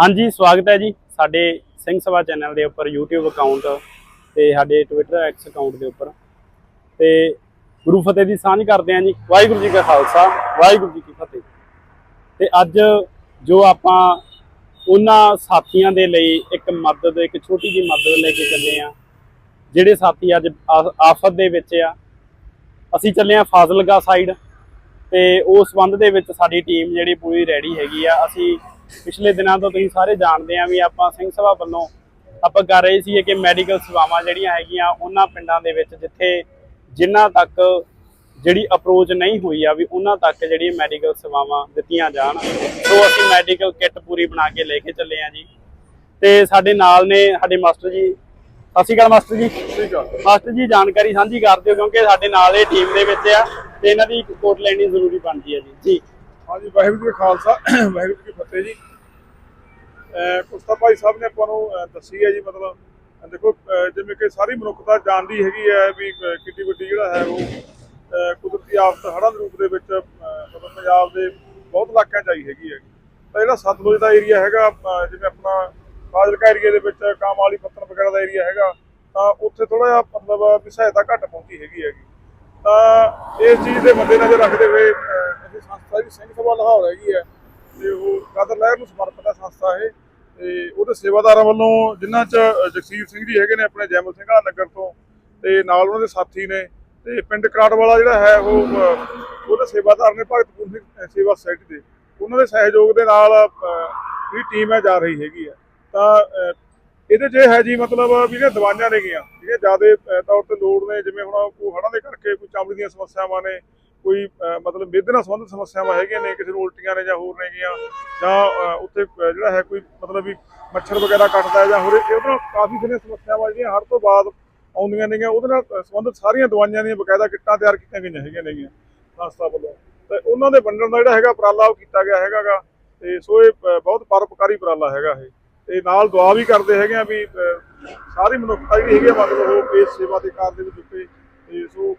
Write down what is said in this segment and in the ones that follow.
ਹਾਂਜੀ, ਸਵਾਗਤ ਹੈ ਜੀ ਸਾਡੇ ਸਿੰਘ ਸਭਾ ਚੈਨਲ ਦੇ ਉੱਪਰ, YouTube ਅਕਾਊਂਟ ਤੇ ਸਾਡੇ Twitter X ਅਕਾਊਂਟ ਦੇ ਉੱਪਰ। ਤੇ ਗੁਰੂ ਫਤਿਹ ਦੀ ਸਾਂਝ ਕਰਦੇ ਹਾਂ ਜੀ। ਵਾਹਿਗੁਰੂ ਜੀ ਕਾ ਖਾਲਸਾ, ਵਾਹਿਗੁਰੂ ਜੀ ਕੀ ਫਤਿਹ। ਤੇ ਅੱਜ ਜੋ ਆਪਾਂ ਉਹਨਾਂ ਸਾਥੀਆਂ ਦੇ ਲਈ ਇੱਕ ਮਦਦ, ਇੱਕ ਛੋਟੀ ਜਿਹੀ ਮਦਦ ਲੈ ਕੇ ਚੱਲੇ ਆ ਜਿਹੜੇ ਸਾਥੀ ਅੱਜ ਆ- ਆਫਤ ਦੇ ਵਿੱਚ ਆ, ਅਸੀਂ ਚੱਲੇ ਆ ਫਾਜ਼ਿਲਕਾ ਸਾਈਡ ਤੇ ਉਸ ਸੰਬੰਧ ਦੇ ਵਿੱਚ ਸਾਡੀ ਟੀਮ ਜਿਹੜੀ ਪੂਰੀ ਰੈਡੀ ਹੈਗੀ ਆ। ਅਸੀਂ ਪਿਛਲੇ ਦਿਨਾਂ ਤੋਂ ਤੁਸੀਂ ਸਾਰੇ ਜਾਣਦੇ ਆ ਵੀ ਆਪਾਂ ਸਿੰਘ ਸਭਾ ਵੱਲੋਂ ਆਪਾਂ ਕਰ ਰਹੇ ਸੀ ਕਿ ਮੈਡੀਕਲ ਸੇਵਾਵਾਂ ਜਿਹੜੀਆਂ ਹੈਗੀਆਂ ਉਹਨਾਂ ਪਿੰਡਾਂ ਦੇ ਵਿੱਚ ਜਿੱਥੇ ਜਿਨ੍ਹਾਂ ਤੱਕ ਜਿਹੜੀ ਅਪਰੋਚ ਨਹੀਂ ਹੋਈ ਆ ਵੀ ਉਹਨਾਂ ਤੱਕ ਜਿਹੜੀ ਮੈਡੀਕਲ ਸੇਵਾਵਾਂ ਦਿੱਤੀਆਂ ਜਾਣ ਸੋ ਅਸੀਂ ਮੈਡੀਕਲ ਕਿੱਟ ਪੂਰੀ ਬਣਾ ਕੇ ਲੈ ਕੇ ਚੱਲੇ ਆ ਜੀ। ਤੇ ਸਾਡੇ ਨਾਲ ਨੇ ਸਾਡੇ ਮਾਸਟਰ ਜੀ। ਸਤਿ ਸ਼੍ਰੀ ਅਕਾਲ ਮਾਸਟਰ ਜੀ। ਮਾਸਟਰ ਜੀ ਜਾਣਕਾਰੀ ਸਾਂਝੀ ਕਰ ਦਿਓ ਕਿਉਂਕਿ ਸਾਡੇ ਨਾਲ ਇਹ ਟੀਮ ਦੇ ਵਿੱਚ ਆ ਤੇ ਇਹਨਾਂ ਦੀ ਰਿਪੋਰਟ ਲੈਣੀ ਜ਼ਰੂਰੀ ਬਣਦੀ ਹੈ ਜੀ। ਜੀ। ਹਾਂਜੀ, ਵਾਹਿਗੁਰੂ ਜੀ ਖਾਲਸਾ, ਵਾਹਿਗੁਰੂ ਜੀ ਕੀ ਫਤਿਹ ਜੀ। ਅਹ ਕੁਸਤਾ ਭਾਈ ਸਾਹਿਬ ਨੇ ਆਪਾਂ ਨੂੰ ਦੱਸੀ ਹੈ ਜੀ, ਮਤਲਬ ਦੇਖੋ ਜਿਵੇਂ ਕਿ ਸਾਰੀ ਮਨੁੱਖਤਾ ਜਾਣਦੀ ਹੈਗੀ ਹੈ ਵੀ ਕਿੱਡੀ ਵੱਡੀ ਜਿਹੜਾ ਹੈ ਉਹ ਕੁਦਰਤੀ ਆਫਤ ਹੜ੍ਹਾਂ ਦੇ ਰੂਪ ਦੇ ਵਿੱਚ ਮਤਲਬ ਪੰਜਾਬ ਦੇ ਬਹੁਤ ਇਲਾਕਿਆਂ 'ਚ ਆਈ ਹੈਗੀ ਹੈ। ਤਾਂ ਜਿਹੜਾ ਸਤਲੁਜ ਦਾ ਏਰੀਆ ਹੈਗਾ ਜਿਵੇਂ ਆਪਣਾ ਫਾਜ਼ਿਲਕਾ ਏਰੀਆ ਦੇ ਵਿੱਚ ਕਾਮਾਲੀ ਪੱਤਨ ਵਗੈਰਾ ਦਾ ਏਰੀਆ ਹੈਗਾ, ਤਾਂ ਉੱਥੇ ਥੋੜਾ ਜਿਹਾ ਮਤਲਬ, ਵੀ ਸਹਾਇਤਾ ਘੱਟ ਪਹੁੰਚੀ ਹੈਗੀ ਹੈਗੀ। ਤਾਂ ਇਸ ਚੀਜ਼ ਦੇ ਮੱਦੇਨਜ਼ਰ ਰੱਖਦੇ ਹੋਏ ਅਹ, ਸਿੰਘ ਸਭਾ ਲਾਹੌਰ ਹੈਗੀ ਹੈ ਤੇ ਉਹ ਕਾਦਰ ਲਹਿਰ ਨੂੰ ਸਮਰਪਿਤ ਹੈ ਸੰਸਥਾ ਇਹ ਤੇ ਉਹਦੇ ਸੇਵਾਦਾਰਾਂ ਵੱਲੋਂ ਜਿਨ੍ਹਾਂ ਚ ਜਗਸੀਰ ਸਿੰਘ ਜੀ ਹੈਗੇ ਨੇ ਆਪਣੇ ਜੈਮਲ ਸਿੰਘ ਵਾਲਾ ਨਗਰ ਤੋਂ ਤੇ ਨਾਲ ਉਹਨਾਂ ਦੇ ਸਾਥੀ ਨੇ ਤੇ ਪਿੰਡ ਕਰਾੜ ਵਾਲਾ ਜਿਹੜਾ ਹੈ ਉਹ ਉਹਦੇ ਸੇਵਾਦਾਰ ਨੇ ਭਗਤ ਪੂਰਨ ਸਿੰਘ ਸੇਵਾ ਸੁਸਾਇਟੀ ਦੇ ਉਹਨਾਂ ਦੇ ਸਹਿਯੋਗ ਦੇ ਨਾਲ ਅਹ, ਜਿਹੜੀ ਟੀਮ ਹੈ ਜਾ ਰਹੀ ਹੈਗੀ ਹੈ। ਤਾਂ ਇਹਦੇ 'ਚ ਇਹ ਹੈ ਜੀ ਮਤਲਬ ਵੀ ਇਹ ਦਵਾਈਆਂ ਨੇ ਗੀਆਂ ਜਿਹੜੀਆਂ ਜ਼ਿਆਦਾ ਤੌਰ ਤੇ ਲੋੜ ਨੇ ਜਿਵੇਂ ਹੁਣ ਕੋਈ ਹੜ੍ਹਾਂ ਦੇ ਕਰਕੇ ਕੋਈ ਚਮੜੀ ਦੀਆਂ ਸਮੱਸਿਆਵਾਂ ਨੇ ਕੋਈ ਮਤਲਬ ਮਿੱਧ ਨਾਲ ਸੰਬੰਧਿਤ ਸਮੱਸਿਆਵਾਂ ਹੈਗੀਆਂ ਨੇ ਕਿਸੇ ਨੂੰ ਉਲਟੀਆਂ ਨੇ ਜਾਂ ਹੋਰ ਨੇਗੀਆਂ ਜਾਂ ਉੱਥੇ ਜਿਹੜਾ ਹੈ ਕੋਈ ਮਤਲਬ ਵੀ ਮੱਛਰ ਵਗੈਰਾ ਕੱਟਦਾ ਹੈ ਜਾਂ ਹੋਰ ਇਹ- ਉਹਦੇ ਨਾਲ ਕਾਫੀ ਸਾਰੀਆਂ ਸਮੱਸਿਆਵਾਂ ਜਿਹੜੀਆਂ ਹਰ ਤੋਂ ਬਾਅਦ ਆਉਂਦੀਆਂ ਨੇਗੀਆਂ। ਉਹਦੇ ਨਾਲ ਸੰਬੰਧਿਤ ਸਾਰੀਆਂ ਦਵਾਈਆਂ ਦੀਆਂ ਬਕਾਇਦਾ ਕਿੱਟਾਂ ਤਿਆਰ ਕੀਤੀਆਂ ਗਈਆਂ ਹੈਗੀਆਂ ਨੇਗੀਆਂ ਸੰਸਥਾ ਵੱਲੋਂ। ਤੇ ਉਹਨਾਂ ਦੇ ਵੰਡਣ ਦਾ ਜਿਹੜਾ ਹੈਗਾ ਉਪਰਾਲਾ ਉਹ ਕੀਤਾ ਗਿਆ ਹੈਗਾਗਾ ਤੇ ਸੋ ਇਹ ਅਹ, ਬਹੁਤ ਪਰਪਕਾਰੀ ਉਪਰਾਲਾ ਹੈਗਾ ਇਹ। ਤੇ ਨਾਲ ਦੁਆ ਵੀ ਕਰਦੇ ਹੈਗੇ ਆ ਵੀ ਸਾਰੀ ਮਨੁੱਖਤਾ ਜਿਹੜੀ ਹੈਗੀ ਆ ਮਤਲਬ ਉਹ ਇਸ ਸੇਵਾ ਦੇ ਕਾਰਜ ਦੇ ਵਿੱਚ ਜੁਟੇ ਤੇ ਸੋ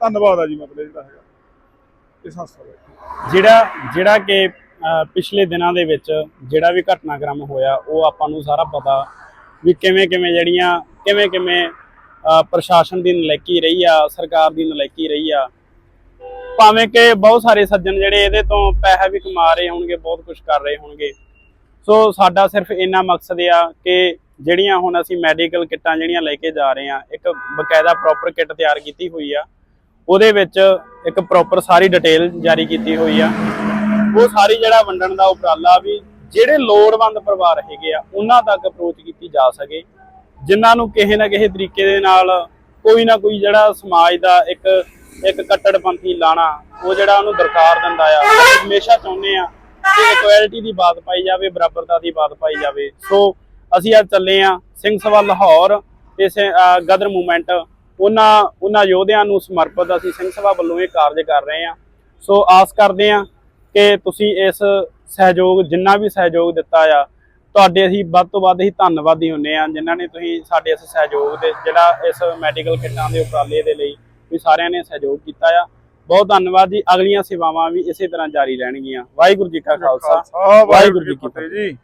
ਧੰਨਵਾਦ ਆ ਜੀ ਮਤਲਬ ਜਿਹੜਾ ਹੈਗਾ। ਇਹ ਸੰਸਥਾ ਦਾ। ਜਿਹੜਾ ਜਿਹੜਾ ਕਿ ਪਿਛਲੇ ਦਿਨਾਂ ਦੇ ਵਿੱਚ ਜਿਹੜਾ ਵੀ ਘਟਨਾਕ੍ਰਮ ਹੋਇਆ, ਉਹ ਆਪਾਂ ਨੂੰ ਸਾਰਾ ਪਤਾ ਵੀ ਕਿਵੇਂ ਕਿਵੇਂ ਜਿਹੜੀਆਂ, ਕਿਵੇਂ ਕਿਵੇਂ ਪ੍ਰਸ਼ਾਸਨ ਦੀ ਨਲਾਇਕੀ ਰਹੀ ਆ, ਸਰਕਾਰ ਦੀ ਨਲਾਇਕੀ ਰਹੀ ਆ। ਭਾਵੇਂ ਕਿ ਬਹੁਤ ਸਾਰੇ ਸੱਜਣ ਜਿਹੜੇ ਇਹਦੇ ਤੋਂ ਪੈਸਾ ਵੀ ਕਮਾ ਰਹੇ ਹੋਣਗੇ, ਬਹੁਤ ਕੁਝ ਕਰ ਰਹੇ ਹੋਣਗੇ। ਸੋ ਸਾਡਾ ਸਿਰਫ ਇੰਨਾ ਮਕਸਦ ਆ ਕਿ ਜਿਹੜੀਆਂ ਹੁਣ ਅਸੀਂ ਮੈਡੀਕਲ ਕਿੱਟਾਂ ਜਿਹੜੀਆਂ ਲੈ ਕੇ ਜਾ ਰਹੇ ਆ, ਇੱਕ ਬਕਾਇਦਾ ਪ੍ਰੋਪਰ ਕਿੱਟ ਤਿਆਰ ਕੀਤੀ ਹੋਈ ਆ ਉਹਦੇ ਵਿੱਚ ਇੱਕ ਪ੍ਰੋਪਰ ਸਾਰੀ ਡਿਟੇਲ ਜਾਰੀ ਕੀਤੀ ਹੋਈ ਆ। ਉਹ ਸਾਰੀ ਜਿਹੜਾ ਵੰਡਣ ਦਾ ਉਪਰਾਲਾ ਵੀ ਜਿਹੜੇ ਲੋੜਵੰਦ ਪਰਿਵਾਰ ਹੈਗੇ ਆ, ਉਹਨਾਂ ਤੱਕ ਅਪਰੋਚ ਕੀਤੀ ਜਾ ਸਕੇ। ਜਿਨ੍ਹਾਂ ਨੂੰ ਕਿਸੇ ਨਾ ਕਿਸੇ ਤਰੀਕੇ ਦੇ ਨਾਲ ਕੋਈ ਨਾ ਕੋਈ ਜਿਹੜਾ ਸਮਾਜ ਦਾ ਇੱਕ ਇੱਕ ਕੱਟੜਪੰਥੀ ਲਾਣਾ, ਉਹ ਜਿਹੜਾ ਉਹਨੂੰ ਦਰਕਾਰ ਦਿੰਦਾ ਆ। ਹਮੇਸ਼ਾ ਚਾਹੁੰਦੇ ਆ ਕਿ ਇਕੁਐਲਿਟੀ ਦੀ ਬਾਤ ਪਾਈ ਜਾਵੇ, ਬਰਾਬਰਤਾ ਦੀ ਬਾਤ ਪਾਈ ਜਾਵੇ। ਸੋ ਅਸੀਂ ਅੱਜ ਚੱਲੇ ਆ ਸਿੰਘ ਸਭਾ ਲਾਹੌਰ ਤੇ ਗਦਰ ਮੂਵਮੈਂਟ ਉਹਨਾਂ ਉਹਨਾਂ ਯੋਧਿਆਂ ਨੂੰ ਸਮਰਪਿਤ ਅਸੀਂ ਸਿੰਘ ਸਭਾ ਵੱਲੋਂ ਇਹ ਕਾਰਜ ਕਰ ਰਹੇ ਆ ਸੋ ਆਸ ਕਰਦੇ ਆ ਕਿ ਤੁਸੀਂ ਇਸ ਸਹਿਯੋਗ ਜਿੰਨਾ ਵੀ ਸਹਿਯੋਗ ਦਿੱਤਾ ਆ ਤੁਹਾਡੇ ਅਸੀਂ ਵੱਧ ਤੋਂ ਵੱਧ ਹੀ ਧੰਨਵਾਦੀ ਹੁੰਨੇ ਆ ਜਿਨ੍ਹਾਂ ਨੇ ਤੁਸੀਂ ਸਾਡੇ ਇਸ ਸਹਿਯੋਗ ਦੇ ਜਿਹੜਾ ਇਸ ਮੈਡੀਕਲ ਕਿੱਟਾਂ ਦੇ ਉਪਰਾਲੇ ਦੇ ਲਈ ਵੀ ਸਾਰਿਆਂ ਨੇ ਸਹਿਯੋਗ ਕੀਤਾ ਆ। ਬਹੁਤ ਧੰਨਵਾਦ ਜੀ। ਅਗਲੀਆਂ ਸੇਵਾਵਾਂ ਵੀ ਇਸੇ ਤਰ੍ਹਾਂ ਜਾਰੀ ਰਹਿਣਗੀਆਂ। ਵਾਹਿਗੁਰੂ ਜੀ ਕਾ ਖਾਲਸਾ। ਵਾਹਿਗੁਰੂ ਜੀ ਕੀ ਫਤਿਹ। ਜੀ।